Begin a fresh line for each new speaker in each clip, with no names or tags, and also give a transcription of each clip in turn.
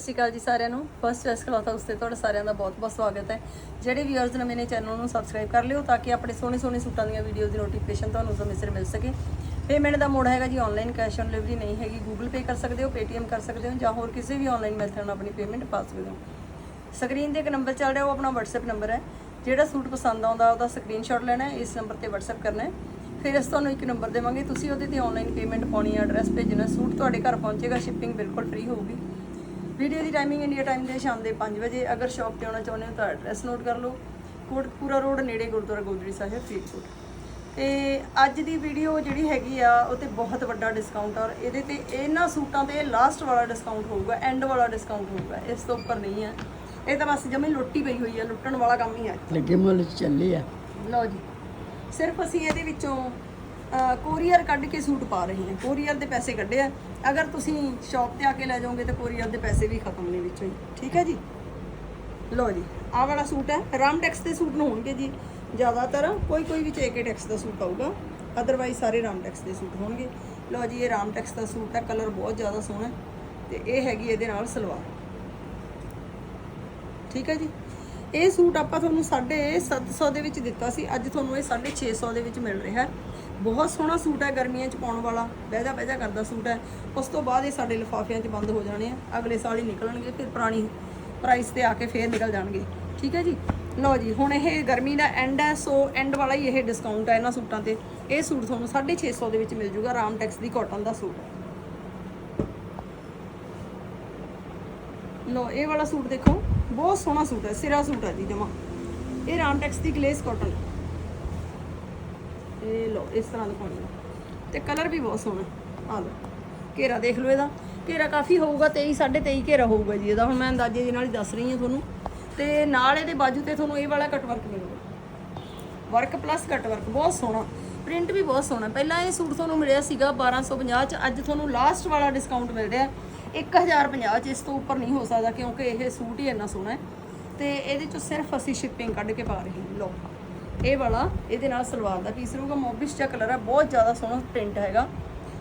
ਸਤਿ ਸ਼੍ਰੀ ਅਕਾਲ ਜੀ ਸਾਰਿਆਂ ਨੂੰ। ਫਸਟ ਚੋਇਸ ਕਲੌਥ ਹਾਊਸ ਤੇ ਤੁਹਾਡਾ ਸਾਰਿਆਂ ਦਾ ਬਹੁਤ-ਬਹੁਤ ਸਵਾਗਤ ਹੈ। ਜਿਹੜੇ ਵੀਅਰਸ ਨਵੇਂ ਨੇ ਚੈਨਲ ਨੂੰ ਸਬਸਕ੍ਰਾਈਬ ਕਰ ਲਿਓ ਤਾਂ ਕਿ ਆਪਣੇ ਸੋਹਣੇ ਸੋਹਣੇ ਸੂਟਾਂ ਦੀਆਂ ਵੀਡੀਓ ਦੀ ਨੋਟੀਫਿਕੇਸ਼ਨ ਤੁਹਾਨੂੰ ਸਮੇਂ ਸਿਰ ਮਿਲ ਸਕੇ। ਪੇਮੈਂਟ ਦਾ ਮੋਡ ਹੈਗਾ ਜੀ ਆਨਲਾਈਨ ਕੈਸ਼ ਔਨ ਡਿਲੀਵਰੀ ਨਹੀਂ ਹੈਗੀ। ਗੂਗਲ ਪੇ ਕਰ ਸਕਦੇ ਹੋ ਪੇਟੀਐਮ ਕਰ ਸਕਦੇ ਹੋ ਜਾਂ ਹੋਰ ਕਿਸੇ ਵੀ ਆਨਲਾਈਨ ਮੈਥਡ ਨਾਲ ਆਪਣੀ ਪੇਮੈਂਟ ਪਾ ਸਕਦੇ ਹੋ। ਸਕਰੀਨ ਤੇ ਇੱਕ ਨੰਬਰ ਚੱਲ ਰਿਹਾ, ਉਹ ਆਪਣਾ WhatsApp ਨੰਬਰ ਹੈ। ਜਿਹੜਾ ਸੂਟ ਪਸੰਦ ਆਉਂਦਾ, ਉਹਦਾ ਸਕਰੀਨਸ਼ਾਟ ਲੈਣਾ ਹੈ। ਇਸ ਨੰਬਰ ਤੇ WhatsApp ਕਰਨਾ ਹੈ। ਫਿਰ ਅਸੀਂ ਤੁਹਾਨੂੰ ਇੱਕ ਨੰਬਰ ਦੇਵਾਂਗੇ। ਤੁਸੀਂ ਉਹਦੇ ਤੇ ਆਨਲਾਈਨ ਪੇਮੈਂਟ ਪਾਉਣੀ ਹੈ ਐਡਰੈਸ ਭੇਜਣਾ ਸੂਟ ਤੁਹਾਡੇ ਘਰ ਪਹੁੰਚੇਗਾ ਸ਼ਿਪਿੰਗ ਬਿਲਕੁਲ ਫ੍ਰੀ ਹੋਊਗੀ। ਵੀਡੀਓ ਦੀ ਟਾਈਮਿੰਗ ਇੰਡੀਆ ਟਾਈਮ ਦੇ ਸ਼ਾਮ ਦੇ 5 ਵਜੇ। ਅਗਰ ਸ਼ਾਪ ਤੇ ਆਉਣਾ ਚਾਹੁੰਦੇ ਹੋ ਤਾਂ ਐਡਰੈਸ ਨੋਟ ਕਰ ਲਓ। ਕੋਟਪੂਰਾ ਰੋਡ ਨੇੜੇ ਗੁਰਦੁਆਰਾ ਗੋਦੜੀ ਸਾਹਿਬ ਫਰੀਦਕੋਟ। ਤੇ ਅੱਜ ਦੀ ਵੀਡੀਓ ਜਿਹੜੀ ਹੈਗੀ ਆ ਉਹ ਤੇ ਬਹੁਤ ਵੱਡਾ ਡਿਸਕਾਊਂਟ ਔਰ ਇਹਦੇ ਤੇ ਇਹਨਾਂ ਸੂਟਾਂ ਤੇ ਲਾਸਟ ਵਾਲਾ ਡਿਸਕਾਊਂਟ ਹੋਊਗਾ ਐਂਡ ਵਾਲਾ ਡਿਸਕਾਊਂਟ ਹੋਊਗਾ। ਇਸ ਤੋਂ ਉੱਪਰ ਨਹੀਂ ਹੈ ਇਹ ਤਾਂ ਬਸ ਜਮੇ ਲੁੱਟੀ ਪਈ ਹੋਈ ਆ ਲੁੱਟਣ ਵਾਲਾ ਕੰਮ ਹੀ ਆ।
ਲੱਗੇ ਮੁੱਲ ਚੱਲੇ ਆ।
ਲਓ ਜੀ। ਸਿਰਫ ਅਸੀਂ ਇਹਦੇ ਵਿੱਚੋਂ ਕੋਰੀਅਰ ਕੱਢ ਕੇ ਸੂਟ ਪਾ ਰਹੇ ਹਾਂ। ਕੋਰੀਅਰ ਦੇ ਪੈਸੇ ਕੱਢੇ ਆ। ਅਗਰ ਤੁਸੀਂ ਸ਼ਾਪ ਤੇ ਆ ਕੇ ਲੈ ਜਾਓਗੇ ਤਾਂ ਕੋਰੀਅਰ ਦੇ ਪੈਸੇ ਵੀ ਖਤਮ ਨੇ ਵਿੱਚੋਂ ਹੀ। ਠੀਕ ਹੈ ਜੀ? ਲਓ ਜੀ, ਆਹ ਵਾਲਾ ਸੂਟ ਹੈ। ਰਾਮ ਟੈਕਸ ਦੇ ਸੂਟ ਨੂੰ ਹੋਣਗੇ ਜੀ। ਜ਼ਿਆਦਾਤਰ ਕੋਈ ਕੋਈ ਵਿੱਚ ਏਕੇ ਟੈਕਸ ਦਾ ਸੂਟ ਆਊਗਾ। ਅਦਰਵਾਈਜ਼ ਸਾਰੇ ਰਾਮ ਟੈਕਸ ਦੇ ਸੂਟ ਹੋਣਗੇ। ਲਓ ਜੀ, ਇਹ ਰਾਮ ਟੈਕਸ ਦਾ ਸੂਟ ਹੈ। ਕਲਰ ਬਹੁਤ ਜ਼ਿਆਦਾ ਸੋਹਣਾ ਹੈ। ਤੇ ਇਹ ਹੈਗੀ ਇਹਦੇ ਨਾਲ ਸਲਵਾਰ। ਠੀਕ ਹੈ ਜੀ? ਇਹ ਸੂਟ ਆਪਾਂ ਤੁਹਾਨੂੰ 750 ਦੇ ਵਿੱਚ ਦਿੱਤਾ ਸੀ। ਅੱਜ ਤੁਹਾਨੂੰ ਇਹ 650 ਦੇ ਵਿੱਚ ਮਿਲ ਰਿਹਾ ਬਹੁਤ ਸੋਹਣਾ ਸੂਟ ਹੈ ਗਰਮੀਆਂ 'ਚ ਪਾਉਣ ਵਾਲਾ। ਬਹਿਜਾ ਬਹਿਜਾ ਕਰਦਾ ਸੂਟ ਹੈ। ਉਸ ਤੋਂ ਬਾਅਦ ਇਹ ਸਾਡੇ ਲਿਫਾਫਿਆਂ 'ਚ ਬੰਦ ਹੋ ਜਾਣੇ ਆ। ਅਗਲੇ ਸਾਲ ਹੀ ਨਿਕਲਣਗੇ, ਫਿਰ ਪੁਰਾਣੀ ਪ੍ਰਾਈਸ ਤੇ ਆ ਕੇ ਫੇਰ ਨਿਕਲ ਜਾਣਗੇ। ਠੀਕ ਹੈ ਜੀ? ਲਓ ਜੀ, ਹੁਣ ਇਹ ਗਰਮੀ ਦਾ ਐਂਡ ਹੈ, ਸੋ ਐਂਡ ਵਾਲਾ ਹੀ ਇਹ ਡਿਸਕਾਊਂਟ ਹੈ ਇਹਨਾਂ ਸੂਟਾਂ ਤੇ। ਇਹ ਸੂਟ ਤੁਹਾਨੂੰ 650 ਦੇ ਵਿੱਚ ਮਿਲ ਜੂਗਾ, ਰਾਮ ਟੈਕਸ ਦੀ ਕਾਟਨ ਦਾ ਸੂਟ। ਲਓ, ਇਹ ਵਾਲਾ ਸੂਟ ਦੇਖੋ। ਬਹੁਤ ਸੋਹਣਾ ਸੂਟ ਹੈ, ਸਿਰਾ ਸੂਟ ਹੈ ਜੀ ਜਮਾ। ਇਹ ਰਾਮਟੈਕਸ ਦੀ ਗਲੇਸ ਕਾਟਨ। ਇਹ ਲੋ ਇਸ ਤਰ੍ਹਾਂ ਦਿਖਾਉਣੀ ਹੈ ਤੇ ਕਲਰ ਵੀ ਬਹੁਤ ਸੋਹਣਾ ਆ ਲੋ ਘੇਰਾ ਦੇਖ ਲਓ ਇਹਦਾ। ਘੇਰਾ ਕਾਫੀ ਹੋਊਗਾ 23 23.5 ਘੇਰਾ ਹੋਊਗਾ ਜੀ ਇਹਦਾ। ਹੁਣ ਮੈਂ ਅੰਦਾਜ਼ੇ ਦੇ ਨਾਲ ਹੀ ਦੱਸ ਰਹੀ ਹਾਂ ਤੁਹਾਨੂੰ। ਤੇ ਨਾਲ ਇਹਦੇ ਬਾਜੂ ਤੇ ਤੁਹਾਨੂੰ ਇਹ ਵਾਲਾ ਕੱਟ ਵਰਕ ਮਿਲੂਗਾ। ਵਰਕ ਪਲੱਸ ਕੱਟ ਵਰਕ ਬਹੁਤ ਸੋਹਣਾ। ਪ੍ਰਿੰਟ ਵੀ ਬਹੁਤ ਸੋਹਣਾ ਪਹਿਲਾਂ ਇਹ ਸੂਟ ਤੁਹਾਨੂੰ ਮਿਲਿਆ ਸੀਗਾ 1250 ਚ। ਅੱਜ ਤੁਹਾਨੂੰ ਲਾਸਟ ਵਾਲਾ ਡਿਸਕਾਊਂਟ ਮਿਲ ਰਿਹਾ 1050 ਚ ਇਸ ਤੋਂ ਉੱਪਰ ਨਹੀਂ ਹੋ ਸਕਦਾ ਕਿਉਂਕਿ ਇਹ ਸੂਟ ਹੀ ਇੰਨਾ ਸੋਹਣਾ ਹੈ। ਤੇ ਇਹਦੇ 'ਚੋਂ ਸਿਰਫ ਅਸੀਂ ਸ਼ਿਪਿੰਗ ਕੱਢ ਕੇ ਪਾ ਰਹੇ ਹਾਂ। ਲਓ, ਇਹ ਵਾਲਾ, ਇਹਦੇ ਨਾਲ ਸਲਵਾਰ ਦਾ ਪੀਸ ਰਹੂਗਾ। ਮੋਬਿਸ਼ ਜਿਹਾ ਕਲਰ ਹੈ, ਬਹੁਤ ਜ਼ਿਆਦਾ ਸੋਹਣਾ ਪ੍ਰਿੰਟ ਹੈਗਾ।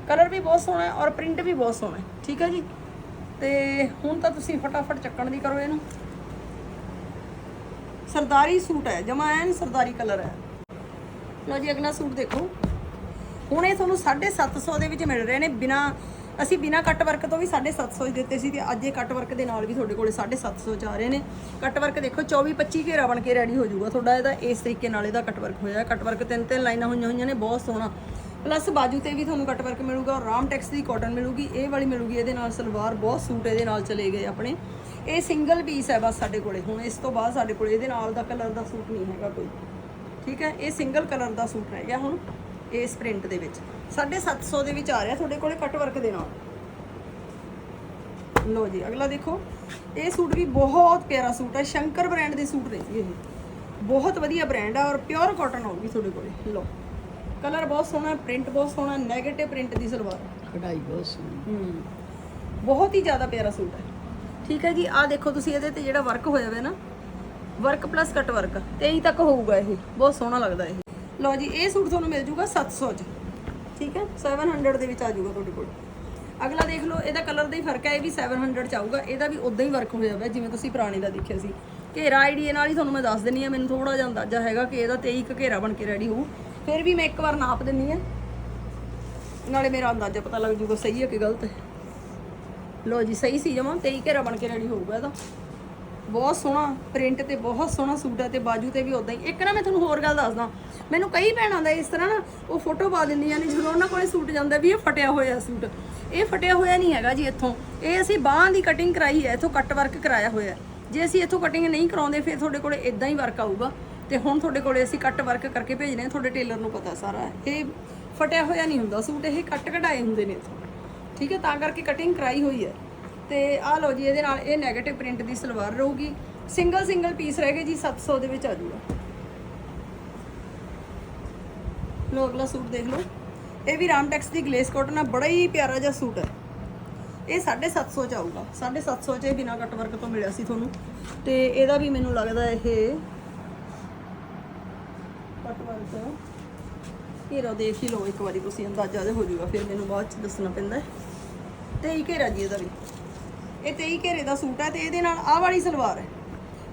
ਕਲਰ ਵੀ ਬਹੁਤ ਸੋਹਣਾ ਹੈ ਔਰ ਪ੍ਰਿੰਟ ਵੀ ਬਹੁਤ ਸੋਹਣਾ ਹੈ। ਠੀਕ ਹੈ ਜੀ? ਤੇ ਹੁਣ ਤਾਂ ਤੁਸੀਂ ਫਟਾਫਟ ਚੱਕਣ ਦੀ ਕਰੋ ਇਹਨੂੰ। ਸਰਦਾਰੀ ਸੂਟ ਹੈ ਜਮਾ ਐਨ ਸਰਦਾਰੀ ਕਲਰ ਹੈ। ਲਓ ਜੀ, ਅਗਲਾ ਸੂਟ ਦੇਖੋ। ਹੁਣ ਇਹ ਤੁਹਾਨੂੰ 750 ਦੇ ਵਿੱਚ ਮਿਲ ਰਹੇ ਨੇ ਬਿਨਾ ਅਸੀਂ ਬਿਨਾ ਕੱਟ ਵਰਕ ਤੋਂ ਵੀ 750 ਹੀ ਦਿੱਤੇ ਸੀ ਤੇ ਅੱਜ ਇਹ ਕੱਟ ਵਰਕ ਦੇ ਨਾਲ ਵੀ ਤੁਹਾਡੇ ਕੋਲੇ 750 ਚ ਆ ਰਹੇ ਨੇ। ਕੱਟ ਵਰਕ ਦੇਖੋ 24 25 ਘੇਰਾ ਬਣ ਕੇ ਰੈਡੀ ਹੋ ਜਾਊਗਾ ਤੁਹਾਡਾ ਇਹਦਾ। ਇਸ ਤਰੀਕੇ ਨਾਲ ਇਹਦਾ ਕੱਟ ਵਰਕ ਹੋਇਆ। ਕੱਟ ਵਰਕ ਤਿੰਨ ਤਿੰਨ ਲਾਈਨਾਂ ਹੋਈਆਂ ਹੋਈਆਂ ਨੇ, ਬਹੁਤ ਸੋਹਣਾ। ਪਲੱਸ ਬਾਜੂ ਤੇ ਵੀ ਤੁਹਾਨੂੰ ਕੱਟ ਵਰਕ ਮਿਲੂਗਾ ਔਰ ਟੈਕਸ ਦੀ ਕਾਟਨ ਮਿਲੂਗੀ, ਇਹ ਵਾਲੀ ਮਿਲੂਗੀ, ਇਹਦੇ ਨਾਲ ਸਲਵਾਰ ਬਹੁਤ ਸੂਟ ਇਹਦੇ ਨਾਲ ਚਲੇ ਗਏ ਆਪਣੇ। ਇਹ ਸਿੰਗਲ ਪੀਸ ਹੈ ਬਸ ਸਾਡੇ ਕੋਲੇ। ਹੁਣ ਇਸ ਤੋਂ ਬਾਅਦ ਸਾਡੇ ਕੋਲੇ ਇਹਦੇ ਨਾਲ ਦਾ ਕਲਰ ਦਾ ਸੂਟ ਨਹੀਂ ਹੈਗਾ ਕੋਈ। ਠੀਕ ਹੈ? ਇਹ ਸਿੰਗਲ ਕਲਰ ਦਾ ਸੂਟ ਰਹਿ ਗਿਆ ਹੁਣ, ਇਸ ਪ੍ਰਿੰਟ ਦੇ ਵਿੱਚ। 750 ਦੇ ਵਿੱਚ ਆ ਰਿਹਾ ਤੁਹਾਡੇ ਕੋਲੇ ਕੱਟ ਵਰਕ ਦੇ ਨਾਲ ਲੋ ਜੀ ਅਗਲਾ ਦੇਖੋ। ਇਹ ਸੂਟ ਵੀ ਬਹੁਤ ਪਿਆਰਾ ਸੂਟ ਹੈ ਸ਼ੰਕਰ ਬ੍ਰਾਂਡ ਦੇ ਸੂਟ ਨੇ ਜੀ ਇਹ। ਬਹੁਤ ਵਧੀਆ ਬ੍ਰਾਂਡ ਹੈ ਔਰ ਪਿਓਰ ਕਾਟਨ ਹੋਊਗੀ ਤੁਹਾਡੇ ਕੋਲੇ। ਲੋ ਕਲਰ ਬਹੁਤ ਸੋਹਣਾ ਪ੍ਰਿੰਟ ਬਹੁਤ ਸੋਹਣਾ ਨੈਗੇਟਿਵ ਪ੍ਰਿੰਟ ਦੀ ਸਲਵਾਰ।
ਕਢਾਈ ਬਹੁਤ ਸੋਹਣੀ।
ਹੂੰ ਬਹੁਤ ਹੀ ਜ਼ਿਆਦਾ ਪਿਆਰਾ ਸੂਟ ਹੈ। ਠੀਕ ਹੈ ਜੀ ਆਹ ਦੇਖੋ ਤੁਸੀਂ ਇਹਦੇ ਤੇ ਜਿਹੜਾ ਵਰਕ ਹੋਇਆ ਹੋਇਆ ਨਾ ਵਰਕ ਪਲੱਸ ਕੱਟ ਵਰਕ 23 ਤੱਕ ਹੋਊਗਾ ਇਹ। ਬਹੁਤ ਸੋਹਣਾ ਲੱਗਦਾ ਇਹ। ਲਓ ਜੀ ਇਹ ਸੂਟ ਤੁਹਾਨੂੰ ਮਿਲ ਜੂਗਾ 700 ਚ। ਠੀਕ ਹੈ? 700 ਦੇ ਵਿੱਚ ਆ ਜਾਊਗਾ ਤੁਹਾਡੇ ਕੋਲ। ਅਗਲਾ ਦੇਖ ਲਓ, ਇਹਦਾ ਕਲਰ ਦਾ ਹੀ ਫ਼ਰਕ ਹੈ, ਇਹ ਵੀ 700 ਚ ਆਊਗਾ। ਇਹਦਾ ਵੀ ਉਦਾਂ ਹੀ ਵਰਕ ਹੋਇਆ ਹੋਇਆ ਜਿਵੇਂ ਤੁਸੀਂ ਪੁਰਾਣੇ ਦਾ ਦੇਖਿਆ ਸੀ। ਘੇਰਾ ਆਈਡੀਆ ਨਾਲ ਹੀ ਤੁਹਾਨੂੰ ਮੈਂ ਦੱਸ ਦਿੰਨੀ ਆ ਮੈਨੂੰ ਥੋੜਾ ਜਿਹਾ ਅੰਦਾਜ਼ਾ ਹੈਗਾ ਕਿ ਇਹਦਾ 23 ਕ ਘੇਰਾ ਬਣ ਕੇ ਰੈਡੀ ਹੋਊ। ਫਿਰ ਵੀ ਮੈਂ ਇੱਕ ਵਾਰ ਨਾਪ ਦਿੰਨੀ ਆ ਨਾਲੇ ਮੇਰਾ ਅੰਦਾਜ਼ਾ ਪਤਾ ਲੱਗ ਜੂਗਾ ਸਹੀ ਹੈ ਕਿ ਗਲਤ ਹੈ। ਲੋ ਜੀ, ਸਹੀ ਸੀ ਜਮਾ 23 ਘੇਰਾ ਬਣ ਕੇ ਰੈਡੀ ਹੋਊਗਾ ਇਹਦਾ। ਬਹੁਤ ਸੋਹਣਾ ਪ੍ਰਿੰਟ ਤੇ ਬਹੁਤ ਸੋਹਣਾ ਸੂਟ ਹੈ ਤੇ ਬਾਜੂ ਤੇ ਵੀ ਉਦਾਂ ਹੀ। ਇੱਕ ਨਾ ਮੈਂ ਤੁਹਾਨੂੰ ਹੋਰ ਗੱਲ ਦੱਸਦਾ, ਮੈਨੂੰ ਕਈ ਭੈਣਾਂ ਦਾ ਇਸ ਤਰ੍ਹਾਂ ਨਾ ਉਹ ਫੋਟੋ ਪਾ ਦਿੰਦੀਆਂ ਨੇ ਜਦੋਂ ਉਹਨਾਂ ਕੋਲੇ ਸੂਟ ਜਾਂਦਾ ਵੀ ਇਹ ਫਟਿਆ ਹੋਇਆ ਸੂਟ। ਇਹ ਫਟਿਆ ਹੋਇਆ ਨਹੀਂ ਹੈਗਾ ਜੀ ਇੱਥੋਂ। ਇਹ ਅਸੀਂ ਬਾਹਾਂ ਦੀ ਕਟਿੰਗ ਕਰਾਈ ਹੈ, ਇੱਥੋਂ ਕੱਟ ਵਰਕ ਕਰਾਇਆ ਹੋਇਆ ਜੇ ਅਸੀਂ ਇੱਥੋਂ ਕਟਿੰਗ ਨਹੀਂ ਕਰਾਉਂਦੇ, ਫਿਰ ਤੁਹਾਡੇ ਕੋਲੇ ਇਦਾਂ ਹੀ ਵਰਕ ਆਊਗਾ। ਤੇ ਹੁਣ ਤੁਹਾਡੇ ਕੋਲੇ ਅਸੀਂ ਕੱਟ ਵਰਕ ਕਰਕੇ ਭੇਜਨੇ ਆ, ਤੁਹਾਡੇ ਟੇਲਰ ਨੂੰ ਪਤਾ ਸਾਰਾ। ਇਹ ਫਟਿਆ ਹੋਇਆ ਨਹੀਂ ਹੁੰਦਾ ਸੂਟ, ਇਹ ਕੱਟ ਕਢਾਏ ਹੁੰਦੇ ਨੇ ਇੱਥੋਂ। ਠੀਕ ਹੈ, ਤਾਂ ਕਰਕੇ ਕਟਿੰਗ ਕਰਾਈ ਹੋਈ ਹੈ। ਤੇ ਆਹ ਲਓ ਜੀ, ਇਹਦੇ ਨਾਲ ਇਹ 네ਗੇਟਿਵ ਪ੍ਰਿੰਟ ਦੀ ਸਲਵਾਰ ਰਹੂਗੀ। ਸਿੰਗਲ ਸਿੰਗਲ ਪੀਸ ਰਹਿ ਗਏ ਜੀ 700 ਦੇ ਵਿੱਚ ਆ ਜੂਗਾ। ਲੋ ਅਗਲਾ ਸੂਟ ਦੇਖ ਲਓ। ਇਹ ਵੀ ਰਾਮਟੈਕਸ ਦੀ ਗਲੇਸ ਕਾਟਨ ਆ ਬੜਾ ਹੀ ਪਿਆਰਾ ਜਿਹਾ ਸੂਟ ਹੈ। ਇਹ 750 ਚ ਆਊਗਾ। 750 ਚ ਇਹ ਬਿਨਾ ਕੱਟ ਵਰਕ ਤੋਂ ਮਿਲਿਆ ਸੀ ਤੁਹਾਨੂੰ। ਤੇ ਇਹਦਾ ਵੀ ਮੈਨੂੰ ਲੱਗਦਾ ਇਹ ਕੱਟ ਵਰਕ ਘੇਰਾ ਦੇਖ ਹੀ ਲਓ, ਇੱਕ ਵਾਰੀ ਤੁਸੀਂ ਅੰਦਾਜ਼ਾ ਦੇ ਹੋ ਜਾਊਗਾ, ਫਿਰ ਮੈਨੂੰ ਬਾਅਦ ਚ ਦੱਸਣਾ ਪੈਂਦਾ ਹੈ। ਤੇ ਇਹ ਘੇਰਾ ਜੀ ਇਹਦਾ ਵੀ। ਇਹ 23 ਘੇਰੇ ਦਾ ਸੂਟ ਹੈ ਤੇ ਇਹਦੇ ਨਾਲ ਆਹ ਵਾਲੀ ਸਲਵਾਰ ਹੈ।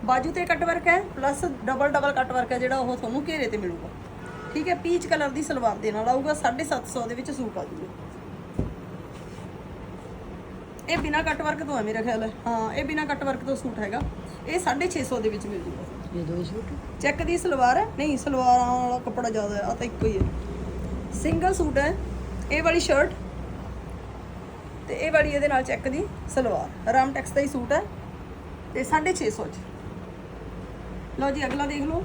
ਬਾਜੂ ਤੇ ਕੱਟ ਵਰਕ ਹੈ plus double double cut work ਹੈ ਜਿਹੜਾ ਉਹ ਤੁਹਾਨੂੰ ਘੇਰੇ ਤੇ ਮਿਲੂਗਾ। ਠੀਕ ਹੈ ਪੀਚ ਕਲਰ ਦੀ ਸਲਵਾਰ ਦੇ ਨਾਲ ਆਊਗਾ 750 ਦੇ ਵਿੱਚ ਸੂਟ ਆ ਜੂਗਾ। ਇਹ ਬਿਨਾ ਕੱਟ ਵਰਕ ਤੋਂ ਹੈ ਮੇਰਾ ਖਿਆਲ ਹੈ। ਹਾਂ ਇਹ ਬਿਨਾ ਕੱਟ ਵਰਕ ਤੋਂ ਸੂਟ ਹੈਗਾ। ਇਹ 650 ਦੇ ਵਿੱਚ ਮਿਲ ਜੂਗਾ।
ਇਹ ਦੋ ਸੂਟ
ਚੈੱਕ ਦੀ ਸਲਵਾਰ ਹੈ। ਨਹੀਂ ਸਲਵਾਰਾਂ ਵਾਲਾ ਕੱਪੜਾ ਜ਼ਿਆਦਾ ਹੈ ਆ ਤਾਂ ਇੱਕੋ ਹੀ ਹੈ। ਸਿੰਗਲ ਸੂਟ ਹੈ। ਇਹ ਵਾਲੀ ਸ਼ਰਟ ਤੇ ਇਹ ਵਾਲੀ ਇਹਦੇ ਨਾਲ ਚੈੱਕ ਦੀ ਸਲਵਾਰ। ਰਾਮ ਟੈਕਸ ਦਾ ਹੀ ਸੂਟ ਹੈ ਤੇ 650 ਚ। ਲਓ ਜੀ ਅਗਲਾ ਦੇਖ ਲਓ।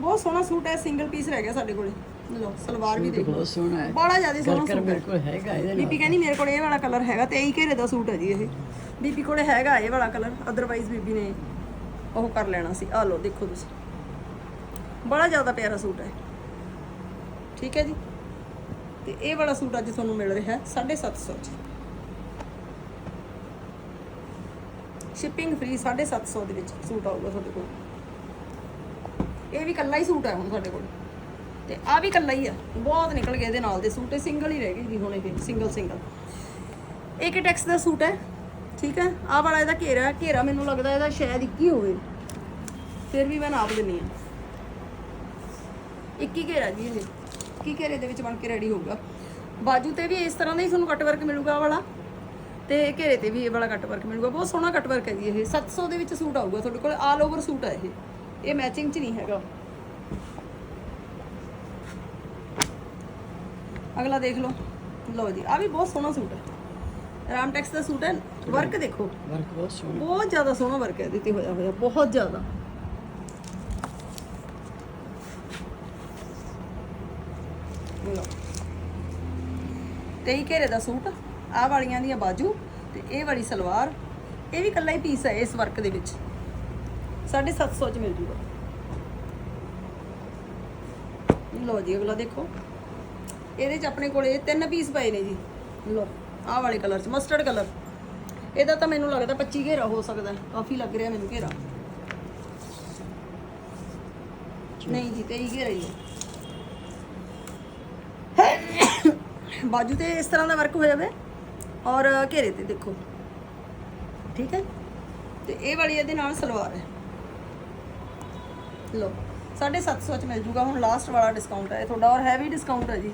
ਬਹੁਤ ਸੋਹਣਾ ਸੂਟ ਹੈ ਸਿੰਗਲ ਪੀਸ ਰਹਿ ਗਿਆ ਸਾਡੇ ਕੋਲੇ। ਲਓ ਸਲਵਾਰ ਵੀ ਦੇਖ ਲਓ।
ਬਹੁਤ ਸੋਹਣਾ ਹੈ।
ਬੜਾ ਜ਼ਿਆਦਾ ਸੋਹਣਾ ਸੂਟ
ਮੇਰੇ
ਹੈ
ਕੋਲ ਹੈਗਾ ਇਹਦੇ ਨਾਲ।
ਬੀਬੀ ਕਹਿੰਦੀ ਮੇਰੇ ਕੋਲ ਇਹ ਵਾਲਾ ਕਲਰ ਹੈਗਾ ਤੇ ਇਹੀ ਘੇਰੇ ਦਾ ਸੂਟ ਹੈ ਜੀ ਇਹ। ਬੀਬੀ ਕੋਲੇ ਹੈਗਾ ਇਹ ਵਾਲਾ ਕਲਰ ਅਦਰਵਾਈਜ਼ ਬੀਬੀ ਨੇ ਉਹ ਕਰ ਲੈਣਾ ਸੀ। ਆ ਲਓ ਦੇਖੋ ਤੁਸੀਂ। ਬੜਾ ਜ਼ਿਆਦਾ ਪਿਆਰਾ ਸੂਟ ਹੈ। ਠੀਕ ਹੈ ਜੀ? ਤੇ ਇਹ ਵਾਲਾ ਸੂਟ ਅੱਜ ਤੁਹਾਨੂੰ ਮਿਲ ਰਿਹਾ ਹੈ 750 ਚ ਸ਼ਿਪਿੰਗ ਫ੍ਰੀ 750 ਦੇ ਵਿੱਚ ਸੂਟ ਆਊਗਾ ਤੁਹਾਡੇ ਕੋਲ। ਇਹ ਵੀ ਕੱਲਾ ਹੀ ਸੂਟ ਹੈ ਹੁਣ ਸਾਡੇ ਕੋਲ। ਤੇ ਆ ਵੀ ਕੱਲਾ ਹੀ ਆ। ਬਹੁਤ ਨਿਕਲ ਗਏ ਇਹਦੇ ਨਾਲ ਦੇ ਸੂਟ, ਇਹ ਸਿੰਗਲ ਹੀ ਰਹਿ ਗਏ ਜੀ ਹੁਣ ਇਹ ਸਿੰਗਲ ਸਿੰਗਲ ਇੱਕ ਟੈਕਸ ਦਾ ਸੂਟ ਹੈ, ਠੀਕ ਹੈ? ਆਹ ਵਾਲਾ ਇਹਦਾ ਘੇਰਾ ਘੇਰਾ ਮੈਨੂੰ ਲੱਗਦਾ ਇਹਦਾ ਸ਼ਾਇਦ 21 ਹੋਵੇ। ਫਿਰ ਵੀ ਮੈਂ ਨਾਪ ਦਿੰਨੀ ਆ। 21 ਘੇਰਾ ਜੀ ਇਹ ਕੀ ਘੇਰੇ ਦੇ ਵਿੱਚ ਬਣ ਕੇ ਰੈਡੀ ਹੋਊਗਾ। ਬਾਜੂ ਤੇ ਵੀ ਇਸ ਤਰ੍ਹਾਂ ਦਾ ਹੀ ਤੁਹਾਨੂੰ ਕੱਟ ਵਰਕ ਮਿਲੂਗਾ ਵਾਲਾ। ਤੇ ਘੇਰੇ ਤੇ ਵੀ ਇਹ ਵਾਲਾ ਕੱਟ ਵਰਕ ਮਿਲੂਗਾ। ਬਹੁਤ ਸੋਹਣਾ ਕੱਟ ਵਰਕ ਹੈ ਜੀ ਇਹ। 700 ਦੇ ਵਿੱਚ ਸੂਟ ਆਊਗਾ ਤੁਹਾਡੇ ਕੋਲ। ਆਲ ਓਵਰ ਸੂਟ ਹੈ ਇਹ। ਇਹ ਮੈਚਿੰਗ ਚ ਨਹੀਂ ਹੈਗਾ। ਅਗਲਾ ਦੇਖ ਲਓ। ਲਓ ਜੀ ਆ ਵੀ ਬਹੁਤ ਸੋਹਣਾ ਸੂਟ ਹੈ। ਰਾਮਟੈਕਸ ਦਾ ਸੂਟ ਹੈ। ਵਰਕ ਦੇਖੋ।
ਵਰਕ ਬਹੁਤ ਸੋਹਣਾ।
ਬਹੁਤ ਜ਼ਿਆਦਾ ਸੋਹਣਾ ਵਰਕ ਹੈ। ਦਿੱਤੇ ਹੋਇਆ ਹੋਇਆ। ਬਹੁਤ ਜ਼ਿਆਦਾ। 23 ਘੇਰੇ ਦਾ ਸੂਟ, ਆਹ ਵਾਲੀਆਂ ਦੀਆਂ ਬਾਜੂ ਤੇ ਇਹ ਵਾਲੀ ਸਲਵਾਰ, ਇਹ ਵੀ ਇਕੱਲਾ ਹੀ ਪੀਸ ਹੈ ਇਸ ਵਰਕ ਦੇ ਵਿੱਚ। 750 ਚ ਮਿਲ ਜੂਗਾ। ਲੋ ਜੀ, ਅਗਲਾ ਦੇਖੋ। ਇਹਦੇ ਚ ਆਪਣੇ ਕੋਲੇ ਤਿੰਨ ਪੀਸ ਪਏ ਨੇ ਜੀ। ਲੋ ਆਹ ਵਾਲੇ ਕਲਰ ਚ ਮਸਟਰਡ ਕਲਰ। ਇਹਦਾ ਤਾਂ ਮੈਨੂੰ ਲੱਗਦਾ 25 ਘੇਰਾ ਹੋ ਸਕਦਾ, ਕਾਫੀ ਲੱਗ ਰਿਹਾ ਮੈਨੂੰ ਘੇਰਾ। ਨਹੀਂ ਜੀ 23 ਘੇਰਾ ਹੀ ਹੈ। ਬਾਜੂ ਤੇ ਇਸ ਤਰ੍ਹਾਂ ਦਾ ਵਰਕ ਹੋ ਜਾਵੇ ਔਰ ਘੇਰੇ ਤੇ ਦੇਖੋ ਠੀਕ ਹੈ ਤੇ ਇਹ ਵਾਲੀ ਇਹਦੇ ਨਾਲ ਸਲਵਾਰ ਹੈ ਲੋ 750 ਚ ਮਿਲ ਜੂਗਾ ਹੁਣ ਲਾਸਟ ਵਾਲਾ ਡਿਸਕਾਊਂਟ ਹੈ ਤੁਹਾਡਾ ਔਰ ਹੈਵੀ ਡਿਸਕਾਊਂਟ ਹੈ ਜੀ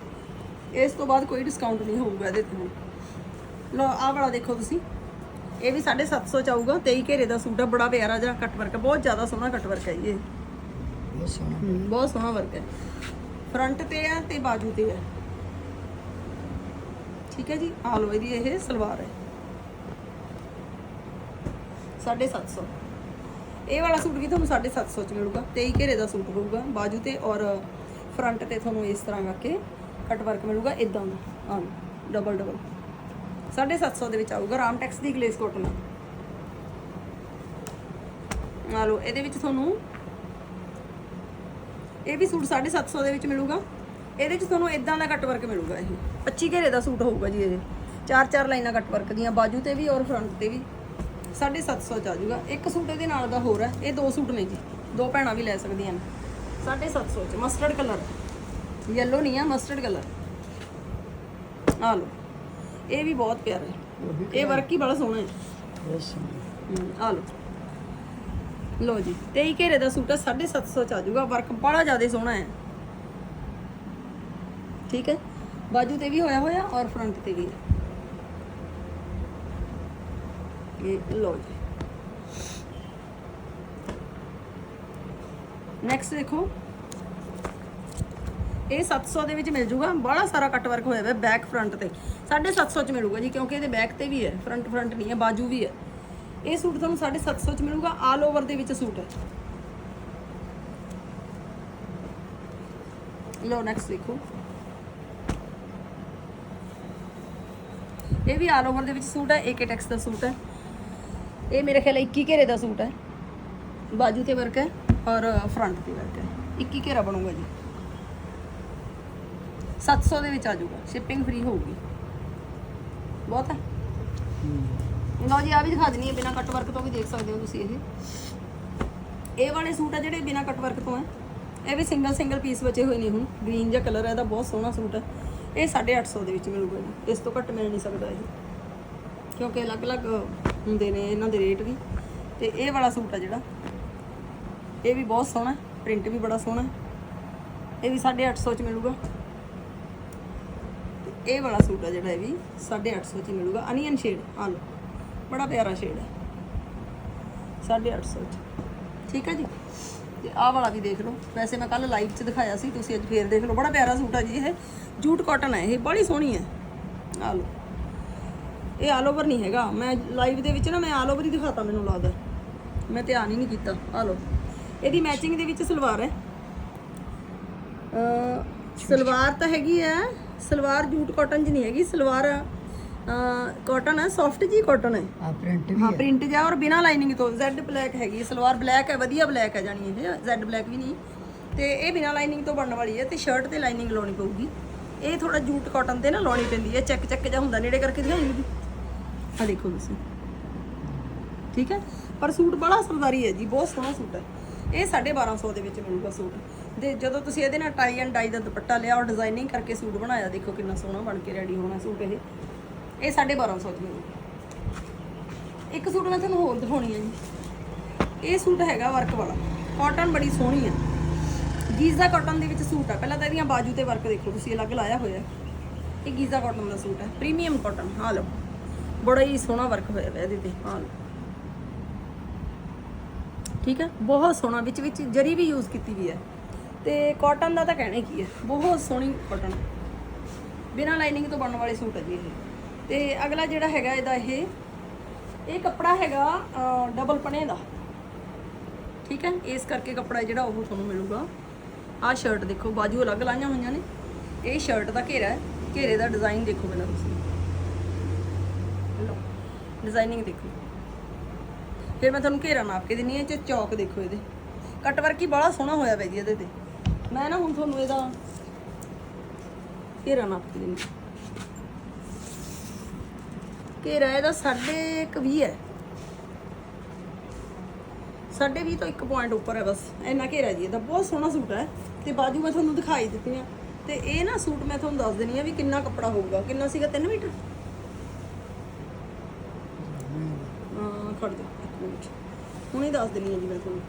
ਇਸ ਤੋਂ ਬਾਅਦ ਕੋਈ ਡਿਸਕਾਊਂਟ ਨਹੀਂ ਹੋਊਗਾ ਇਹਦੇ ਤੇ। ਲੋ ਆਹ ਵਾਲਾ ਦੇਖੋ ਤੁਸੀਂ ਇਹ ਵੀ 750 ਚ ਆਊਗਾ 23 ਘੇਰੇ ਦਾ ਸੂਟ ਹੈ ਬੜਾ ਪਿਆਰਾ ਜਿਹਾ ਕੱਟ ਵਰਕ ਬਹੁਤ ਜ਼ਿਆਦਾ ਸੋਹਣਾ ਕੱਟ ਵਰਕ ਹੈ ਇਹ
ਬਹੁਤ ਸੋਹਣਾ
ਹਮ, ਬਹੁਤ ਸੋਹਣਾ ਵਰਕ ਹੈ ਫਰੰਟ ਤੇ ਹੈ ਤੇ ਬਾਜੂ ਤੇ ਹੈ ਠੀਕ ਹੈ ਜੀ ਆ ਲੋ ਇਹਦੀ ਇਹ ਸਲਵਾਰ ਹੈ। 750 ਇਹ ਵਾਲਾ ਸੂਟ ਵੀ ਤੁਹਾਨੂੰ 750 ਚ ਮਿਲੂਗਾ 23 ਘੇਰੇ ਦਾ ਸੂਟ ਹੋਊਗਾ, ਬਾਜੂ ਤੇ ਔਰ ਫਰੰਟ ਤੇ ਤੁਹਾਨੂੰ ਇਸ ਤਰ੍ਹਾਂ ਕਰਕੇ ਕੱਟ ਵਰਕ ਮਿਲੂਗਾ ਇਦਾਂ ਦਾ। ਆ ਡਬਲ ਡਬਲ 750 ਦੇ ਵਿੱਚ ਆਊਗਾ ਰਾਮਟੈਕਸ ਦੀ ਗਲੇਸ ਕੋਟਨ ਆ ਲੋ ਇਹਦੇ ਵਿੱਚ ਤੁਹਾਨੂੰ ਇਹ ਵੀ ਸੂਟ 750 ਦੇ ਵਿੱਚ ਮਿਲੂਗਾ। ਇਹਦੇ 'ਚ ਤੁਹਾਨੂੰ ਇਦਾਂ ਦਾ ਕੱਟ ਵਰਕ ਮਿਲੂਗਾ ਇਹ। 25 ਘੇਰੇ ਦਾ ਸੂਟ ਹੋਊਗਾ ਜੀ ਇਹ। ਚਾਰ ਚਾਰ ਲਾਈਨਾਂ ਕੱਟ ਵਰਕ ਦੀਆਂ ਬਾਜੂ ਤੇ ਵੀ ਔਰ ਫਰੰਟ ਤੇ ਵੀ। 750 ਚ ਆ ਜਾਊਗਾ। ਇੱਕ ਸੂਟ ਇਹਦੇ ਨਾਲ ਦਾ ਹੋਰ ਹੈ। ਇਹ ਦੋ ਸੂਟ ਨੇ ਜੀ। ਦੋ ਭੈਣਾਂ ਵੀ ਲੈ ਸਕਦੀਆਂ ਨੇ। 750 ਚ। ਮਸਟਰਡ ਕਲਰ ਯੈਲੋ ਨਹੀਂ ਆ ਮਸਟਰਡ ਕਲਰ ਆ ਲਓ। ਇਹ ਵੀ ਬਹੁਤ ਪਿਆਰਾ ਹੈ। ਇਹ ਵਰਕ ਹੀ ਬੜਾ ਸੋਹਣਾ ਹੈ। ਆ ਲਓ। ਲਓ ਜੀ। 23 ਘੇਰੇ ਦਾ ਸੂਟ ਹੈ 750 ਚ ਆ ਜਾਊਗਾ। ਵਰਕ ਬੜਾ ਜ਼ਿਆਦਾ ਸੋਹਣਾ ਹੈ। ਠੀਕ ਹੈ? ਬਾਜੂ ਤੇ ਵੀ ਹੋਇਆ ਹੋਇਆ ਔਰ ਫਰੰਟ ਤੇ ਵੀ ਇਹ ਲਓ ਜੀ। ਨੈਕਸਟ ਦੇਖੋ। ਇਹ 700 ਦੇ ਵਿੱਚ ਮਿਲ ਜੂਗਾ। ਬੜਾ ਸਾਰਾ ਕੱਟ ਵਰਕ ਹੋਇਆ ਹੋਇਆ ਬੈਕ ਫਰੰਟ ਤੇ। 750 ਚ ਮਿਲੂਗਾ ਜੀ, ਕਿਉਂਕਿ ਇਹਦੇ ਬੈਕ ਤੇ ਵੀ ਹੈ। ਫਰੰਟ ਫਰੰਟ ਨਹੀਂ ਹੈ, ਬਾਜੂ ਵੀ ਹੈ। ਇਹ ਸੂਟ ਤੁਹਾਨੂੰ 750 ਚ ਮਿਲੂਗਾ। ਆਲ ਓਵਰ ਦੇ ਵਿੱਚ ਸੂਟ ਹੈ। ਲਓ ਨੈਕਸਟ ਦੇਖੋ। ਇਹ ਵੀ ਆਲ ਓਵਰ ਦੇ ਵਿੱਚ ਸੂਟ ਹੈ ਏਕੇ ਟੈਕਸ ਦਾ ਸੂਟ ਹੈ। ਇਹ ਮੇਰੇ ਖਿਆਲ 21 ਘੇਰੇ ਦਾ ਸੂਟ ਹੈ। ਬਾਜੂ ਤੇ ਵਰਕ ਹੈ ਔਰ ਫਰੰਟ ਤੇ ਵਰਕ ਹੈ। 21 ਘੇਰਾ ਬਣੂਗਾ ਜੀ। 700 ਦੇ ਵਿੱਚ ਆ ਜਾਊਗਾ। ਸ਼ਿਪਿੰਗ ਫ੍ਰੀ ਹੋਊਗੀ। ਬਹੁਤ ਹੈ। ਲਓ ਜੀ ਆ ਵੀ ਦਿਖਾ ਦਿੰਨੀ ਹੈ ਬਿਨਾ ਕੱਟ ਵਰਕ ਤੋਂ ਵੀ ਦੇਖ ਸਕਦੇ ਹੋ ਤੁਸੀਂ ਇਹ। ਇਹ ਵਾਲੇ ਸੂਟ ਆ ਜਿਹੜੇ ਬਿਨਾ ਕੱਟ ਵਰਕ ਤੋਂ ਹੈ। ਇਹ ਵੀ ਸਿੰਗਲ ਸਿੰਗਲ ਪੀਸ ਬਚੇ ਹੋਏ ਨੇ ਹੁਣ। ਗ੍ਰੀਨ ਜਿਹਾ ਕਲਰ ਹੈ ਇਹਦਾ ਬਹੁਤ ਸੋਹਣਾ ਸੂਟ ਹੈ। ਇਹ 850 ਦੇ ਵਿੱਚ ਮਿਲੂਗਾ ਜੀ। ਇਸ ਤੋਂ ਘੱਟ ਮਿਲ ਨਹੀਂ ਸਕਦਾ ਇਹ ਕਿਉਂਕਿ ਅਲੱਗ-ਅਲੱਗ ਹੁੰਦੇ ਨੇ, ਇਹਨਾਂ ਦੇ ਰੇਟ ਵੀ। ਤੇ ਇਹ ਵਾਲਾ ਸੂਟ ਆ ਜਿਹੜਾ। ਇਹ ਵੀ ਬਹੁਤ ਸੋਹਣਾ ਪ੍ਰਿੰਟ ਵੀ ਬੜਾ ਸੋਹਣਾ ਇਹ ਵੀ 850 ਚ ਮਿਲੂਗਾ। ਤੇ ਇਹ ਵਾਲਾ ਸੂਟ ਆ ਜਿਹੜਾ ਇਹ ਵੀ 850 ਚ ਹੀ ਮਿਲੂਗਾ। ਅਨੀਅਨ ਸ਼ੇਡ ਆ ਲਓ। ਬੜਾ ਪਿਆਰਾ ਸ਼ੇਡ ਹੈ। 850 ਚ। ਠੀਕ ਹੈ ਜੀ? ਤੇ ਆਹ ਵਾਲਾ ਵੀ ਦੇਖ ਲਓ। ਵੈਸੇ ਮੈਂ ਕੱਲ ਲਾਈਵ 'ਚ ਦਿਖਾਇਆ ਸੀ, ਤੁਸੀਂ ਅੱਜ ਫੇਰ ਦੇਖ ਲਓ। ਬੜਾ ਪਿਆਰਾ ਸੂਟ ਆ ਜੀ ਇਹ। ਜੂਟ ਕਾਟਨ ਹੈ ਇਹ, ਬੜੀ ਸੋਹਣੀ ਹੈ। ਆ ਲਓ। ਇਹ ਆਲ ਓਵਰ ਨਹੀਂ ਹੈਗਾ। ਮੈਂ ਲਾਈਵ ਦੇ ਵਿੱਚ ਨਾ, ਮੈਂ ਆਲ ਓਵਰ ਹੀ ਦਿਖਾਤਾ, ਮੈਨੂੰ ਲੱਗਦਾ। ਮੈਂ ਧਿਆਨ ਹੀ ਨਹੀਂ ਕੀਤਾ। ਆ ਲਓ। ਇਹਦੀ ਮੈਚਿੰਗ ਦੇ ਵਿੱਚ ਸਲਵਾਰ ਹੈ। ਸਲਵਾਰ ਤਾਂ ਹੈਗੀ ਹੈ। ਸਲਵਾਰ ਜੂਟ ਕਾਟਨ 'ਚ ਨਹੀਂ ਹੈਗੀ। ਸਲਵਾਰ ਕਾਟਨ ਹੈ ਸੌਫਟ ਜੀ ਕਾਟਨ ਹੈ।
ਆ ਪ੍ਰਿੰਟ ਵੀ
ਹਾਂ ਪ੍ਰਿੰਟ ਜਾ ਔਰ ਬਿਨਾ ਲਾਈਨਿੰਗ ਤੋਂ Z ਬਲੈਕ ਹੈਗੀ ਹੈ। ਸਲਵਾਰ ਬਲੈਕ ਹੈ ਵਧੀਆ ਬਲੈਕ ਹੈ ਜਾਨੀ ਇਹ Z ਬਲੈਕ ਵੀ ਨਹੀਂ। ਤੇ ਇਹ ਬਿਨਾ ਲਾਈਨਿੰਗ ਤੋਂ ਬਣਨ ਵਾਲੀ ਹੈ ਤੇ ਸ਼ਰਟ ਤੇ ਲਾਈਨਿੰਗ ਲਾਉਣੀ ਪਊਗੀ। ਇਹ ਥੋੜਾ ਜੂਟ ਕਾਟਨ ਤੇ ਨਾ ਲਾਉਣੀ ਪੈਂਦੀ ਹੈ ਚੈੱਕ ਚੈੱਕ ਜਿਹਾ ਹੁੰਦਾ ਨੇੜੇ ਕਰਕੇ ਦਿਖਾਉਂਗੀ ਆ ਦੇਖੋ ਤੁਸੀਂ। ਠੀਕ ਹੈ? ਪਰ ਸੂਟ ਬੜਾ ਸਰਦਾਰੀ ਹੈ ਜੀ ਬਹੁਤ ਸੋਹਣਾ ਸੂਟ ਹੈ। ਇਹ 1250 ਦੇ ਵਿੱਚ ਮਿਲੂਗਾ ਸੂਟ। ਦੇ ਜਦੋਂ ਤੁਸੀਂ ਇਹਦੇ ਨਾਲ ਟਾਈ ਐਂਡ ਡਾਈ ਦਾ ਦੁਪੱਟਾ ਲਿਆ ਔਰ ਡਿਜ਼ਾਈਨਿੰਗ ਕਰਕੇ ਸੂਟ ਬਣਾਇਆ ਦੇਖੋ ਕਿੰਨਾ ਸੋਹਣਾ ਬਣ ਕੇ ਰੈਡੀ ਹੋਣਾ ਸੂਟ ਇਹ। ਇਹ 1250 ਚ ਮਿਲੂਗਾ ਇੱਕ ਸੂਟ ਮੈਂ ਤੁਹਾਨੂੰ ਹੋਰ ਦਿਖਾਉਣੀ ਹੈ ਜੀ। ਇਹ ਸੂਟ ਹੈਗਾ ਵਰਕ ਵਾਲਾ। ਕਾਟਨ ਬੜੀ ਸੋਹਣੀ ਹੈ ਗੀਜ਼ਾ ਕਾਟਨ ਦੇ ਵਿੱਚ ਸੂਟ ਆ। ਪਹਿਲਾਂ ਤਾਂ ਇਹਦੀਆਂ ਬਾਜੂ ਤੇ ਵਰਕ ਦੇਖੋ, ਤੁਸੀਂ ਅਲੱਗ ਲਾਇਆ ਹੋਇਆ ਇਹ ਗੀਜ਼ਾ ਕਾਟਨ ਦਾ ਸੂਟ ਹੈ ਪ੍ਰੀਮੀਅਮ ਕਾਟਨ ਹਾਂ ਲਓ। ਬੜਾ ਹੀ ਸੋਹਣਾ ਵਰਕ ਹੋਇਆ ਹੋਇਆ ਇਹਦੇ ਤੇ, ਹਾਂ ਲਓ। ਠੀਕ ਹੈ ਬਹੁਤ ਸੋਹਣਾ, ਵਿੱਚ ਵਿੱਚ ਜਰੀ ਵੀ ਯੂਜ਼ ਕੀਤੀ ਵੀ ਹੈ ਤੇ ਕਾਟਨ ਦਾ ਤਾਂ ਕਹਿਣਾ ਕੀ ਹੈ ਬਹੁਤ ਸੋਹਣੀ ਕਾਟਨ ਬਿਨਾਂ ਲਾਈਨਿੰਗ ਤੋਂ ਬਣਨ ਵਾਲੇ ਸੂਟ ਹੈ ਜੀ ਇਹ। ਤੇ ਅਗਲਾ ਜਿਹੜਾ ਹੈਗਾ ਇਹਦਾ ਇਹ ਇਹ ਕੱਪੜਾ ਹੈਗਾ ਡਬਲ ਪਨੇ ਦਾ। ਠੀਕ ਹੈ? ਇਸ ਕਰਕੇ ਕੱਪੜਾ ਜਿਹੜਾ ਉਹ ਤੁਹਾਨੂੰ ਮਿਲੂਗਾ। ਆਹ ਸ਼ਰਟ ਦੇਖੋ, ਬਾਜੂ ਅਲੱਗ ਲਾਈਆਂ ਹੋਈਆਂ ਨੇ। ਇਹ ਸ਼ਰਟ ਦਾ ਘੇਰਾ ਹੈ। ਘੇਰੇ ਦਾ ਡਿਜ਼ਾਈਨ ਦੇਖੋ ਪਹਿਲਾਂ ਤੁਸੀਂ। ਲਓ ਡਿਜ਼ਾਈਨਿੰਗ ਦੇਖੋ। ਫਿਰ ਮੈਂ ਤੁਹਾਨੂੰ ਘੇਰਾ ਨਾਪ ਕੇ ਦਿੰਨੀ ਹੈ ਚ ਚੌਕ ਦੇਖੋ ਇਹਦੇ। ਕੱਟ ਵਰਕ ਹੀ ਬੜਾ ਸੋਹਣਾ ਹੋਇਆ ਵੈ ਜੀ ਇਹਦੇ ਤੇ। ਮੈਂ ਨਾ ਹੁਣ ਤੁਹਾਨੂੰ ਇਹਦਾ ਘੇਰਾ ਨਾਪ ਕੇ ਦਿੰਨੀ ਘੇਰਾ ਇਹਦਾ ਸਾਢੇ ਕੁ ਵੀਹ ਹੈ। ਸਾਢੇ ਵੀਹ ਤੋਂ ਇੱਕ ਪੁਆਇੰਟ ਉੱਪਰ ਹੈ ਬਸ। ਇੰਨਾ ਘੇਰਾ ਜੀ। ਇਹਦਾ ਬਹੁਤ ਸੋਹਣਾ ਸੂਟ ਹੈ। ਤੇ ਬਾਜੂ ਮੈਂ ਤੁਹਾਨੂੰ ਦਿਖਾਈ ਦਿੱਤੀਆਂ ਤੇ ਇਹ ਨਾ ਸੂਟ ਮੈਂ ਤੁਹਾਨੂੰ ਦੱਸ ਦਿੰਨੀ ਆ ਵੀ ਕਿੰਨਾ ਕੱਪੜਾ ਹੋਊਗਾ। ਕਿੰਨਾ ਸੀਗਾ? 3 ਮੀਟਰ? ਹਾਂ ਖੜ ਜਾ। ਇੱਕ ਮਿੰਟ। ਹੁਣੇ ਦੱਸ ਦਿੰਨੀ ਆ ਜੀ ਮੈਂ ਤੁਹਾਨੂੰ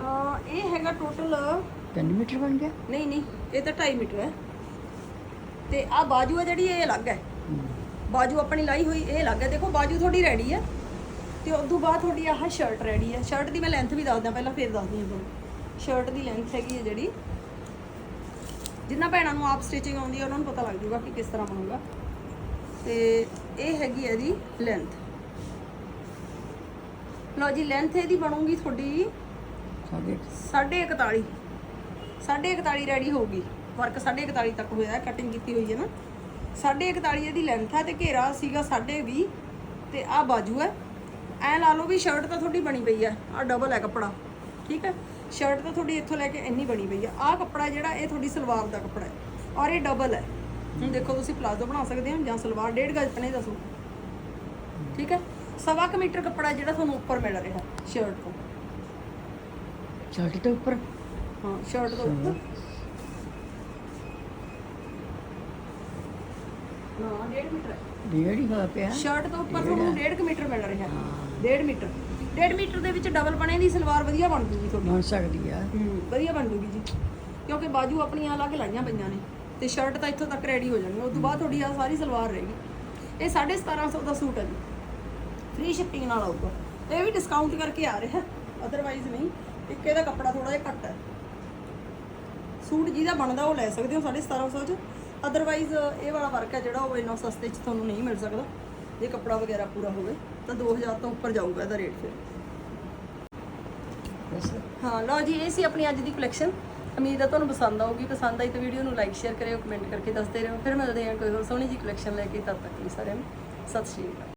ਅਹ ਇਹ ਹੈਗਾ ਟੋਟਲ
3 ਮੀਟਰ ਬਣ ਗਿਆ?
ਨਹੀਂ ਨਹੀਂ ਇਹ ਤਾਂ 2.5 ਮੀਟਰ ਹੈ। ਤੇ ਆ ਬਾਜੂ ਆ ਜਿਹੜੀ ਇਹ ਅਲੱਗ ਹੈ। ਬਾਜੂ ਆਪਣੀ ਲਾਈ ਹੋਈ ਇਹ ਅਲੱਗ ਹੈ। ਦੇਖੋ ਬਾਜੂ ਤੁਹਾਡੀ ਰੈਡੀ ਹੈ। ਤੇ ਉਸ ਤੋਂ ਬਾਅਦ ਤੁਹਾਡੀ ਆਹ ਸ਼ਰਟ ਰੈਡੀ ਹੈ। ਸ਼ਰਟ ਦੀ ਮੈਂ ਲੈਂਥ ਵੀ ਦੱਸਦਾ ਪਹਿਲਾਂ ਫੇਰ ਦੱਸਦੀ ਹਾਂ ਤੁਹਾਨੂੰ। ਸ਼ਰਟ ਦੀ ਲੈਂਥ ਹੈਗੀ ਹੈ ਜਿਹੜੀ। ਜਿੰਨਾ ਭੈਣਾਂ ਨੂੰ ਆਪ ਸਟਿਚਿੰਗ ਆਉਂਦੀ ਹੈ ਉਹਨਾਂ ਨੂੰ ਪਤਾ ਲੱਗ ਜੂਗਾ ਕਿ ਕਿਸ ਤਰ੍ਹਾਂ ਬਣੂਗਾ। ਤੇ ਇਹ ਹੈਗੀ ਹੈ ਇਹਦੀ ਲੈਂਥ ਲਓ ਜੀ ਲੈਂਥ ਇਹਦੀ ਬਣੂਗੀ ਤੁਹਾਡੀ
ਸਾਡੇ
ਸਾਢੇ 41 ਸਾਢੇ 41 ਰੈਡੀ ਹੋਊਗੀ। ਵਰਕ ਸਾਢੇ 41 ਤੱਕ ਹੋਇਆ ਹੈ ਕਟਿੰਗ ਕੀਤੀ ਹੋਈ ਹੈ ਨਾ। ਸਾਢੇ 41 ਇਹਦੀ ਲੈਂਥ ਹੈ ਤੇ ਘੇਰਾ ਸੀਗਾ ਸਾਢੇ 20 ਤੇ ਆ ਬਾਜੂ ਹੈ। ਐ ਲਾ ਲਓ ਵੀ ਸ਼ਰਟ ਤਾਂ ਤੁਹਾਡੀ ਬਣੀ ਪਈ ਹੈ ਆ ਡਬਲ ਹੈ ਕੱਪੜਾ, ਠੀਕ ਹੈ? ਸ਼ਰਟ ਤਾਂ ਤੁਹਾਡੀ ਇੱਥੋਂ ਲੈ ਕੇ ਇੰਨੀ ਬਣੀ ਪਈ ਹੈ। ਆ ਕੱਪੜਾ ਜਿਹੜਾ, ਇਹ ਤੁਹਾਡੀ ਸਲਵਾਰ ਦਾ ਕੱਪੜਾ ਹੈ, ਔਰ ਇਹ ਡਬਲ ਹੈ। ਹੁਣ ਦੇਖੋ ਤੁਸੀਂ ਪਲਾਜ਼ੋ ਬਣਾ ਸਕਦੇ ਹੋ ਜਾਂ ਸਲਵਾਰ, ਡੇਢ ਗਜ ਪਨੇ ਦਾ ਸੂਟ ਠੀਕ ਹੈ? ਸਵਾ ਕੁ ਮੀਟਰ ਕੱਪੜਾ ਜਿਹੜਾ ਤੁਹਾਨੂੰ ਉੱਪਰ ਮਿਲ ਰਿਹਾ ਸ਼ਰਟ ਤੋਂ।
ਸ਼ਰਟ ਤੋਂ ਉੱਪਰ?
ਹਾਂ ਸ਼ਰਟ ਤੋਂ ਉੱਪਰ ਨਾ 1.5 ਮੀਟਰ। ਹੈ
ਡੇਢ ਹੀ ਹੋਇਆ ਪਿਆ।
ਸ਼ਰਟ ਤੋਂ ਉੱਪਰ ਤੁਹਾਨੂੰ 1.5 ਮੀਟਰ ਮਿਲ ਰਿਹਾ। 1.5 ਮੀਟਰ। 1.5 ਮੀਟਰ ਦੇ ਵਿੱਚ ਡਬਲ ਪਣੇ ਦੀ ਸਲਵਾਰ ਵਧੀਆ ਬਣ ਜੂਗੀ ਤੁਹਾਡੀ।
ਬਣ ਸਕਦੀ ਆ।
ਹੂੰ ਵਧੀਆ ਬਣ ਜੂਗੀ ਜੀ। ਕਿਉਂਕਿ ਬਾਜੂ ਆਪਣੀਆਂ ਅਲੱਗ ਲਾਈਆਂ ਪਈਆਂ ਨੇ ਤੇ ਸ਼ਰਟ ਤਾਂ ਇੱਥੋਂ ਤੱਕ ਰੈਡੀ ਹੋ ਜਾਣੀ। ਉਸ ਤੋਂ ਬਾਅਦ ਤੁਹਾਡੀ ਆ ਸਾਰੀ ਸਲਵਾਰ ਰਹੇਗੀ। ਇਹ 1750 ਦਾ ਸੂਟ ਹੈ ਜੀ। ਫ੍ਰੀ ਸ਼ਿਪਿੰਗ ਨਾਲ ਆਊਗਾ। ਇਹ ਵੀ ਡਿਸਕਾਊਂਟ ਕਰਕੇ ਆ ਰਿਹਾ। ਅਦਰਵਾਈਜ਼ ਨਹੀਂ। ਇੱਕ ਇਹਦਾ ਕੱਪੜਾ ਥੋੜਾ ਜਿਹਾ ਘੱਟ ਹੈ। ਸੂਟ ਜਿਹਦਾ ਬਣਦਾ ਉਹ ਲੈ ਸਕਦੇ ਹੋ 1750 ਚ। ਅਦਰਵਾਈਜ਼ ਇਹ ਵਾਲਾ ਵਰਕ ਹੈ ਜਿਹੜਾ ਉਹ ਇੰਨਾ ਸਸਤੇ ਚ ਤੁਹਾਨੂੰ ਨਹੀਂ ਮਿਲ ਸਕਦਾ। ਜੇ ਕੱਪੜਾ ਵਗੈਰਾ ਪੂਰਾ ਹੋਵੇ ਤਾਂ 2000 ਤੋਂ ਉੱਪਰ ਜਾਊਗਾ ਇਹਦਾ ਰੇਟ ਫਿਰ। ਹਾਂ ਲਓ ਜੀ ਇਹ ਸੀ ਆਪਣੀ ਅੱਜ ਦੀ ਕਲੈਕਸ਼ਨ ਉਮੀਦ ਹੈ ਤੁਹਾਨੂੰ ਪਸੰਦ ਆਊਗੀ। ਪਸੰਦ ਆਈ ਤਾਂ ਵੀਡੀਓ ਨੂੰ ਲਾਈਕ ਸ਼ੇਅਰ ਕਰਿਓ ਕਮੈਂਟ ਕਰਕੇ ਦੱਸਦੇ ਰਹੋ। ਫਿਰ ਮਿਲਦੇ ਹਾਂ ਕੋਈ ਹੋਰ ਸੋਹਣੀ ਜੀ ਕਲੈਕਸ਼ਨ ਲੈ ਕੇ ਤਦ ਤੱਕ ਲਈ ਸਾਰਿਆਂ ਨੂੰ। ਸਤਿ ਸ਼੍ਰੀ ਅਕਾਲ।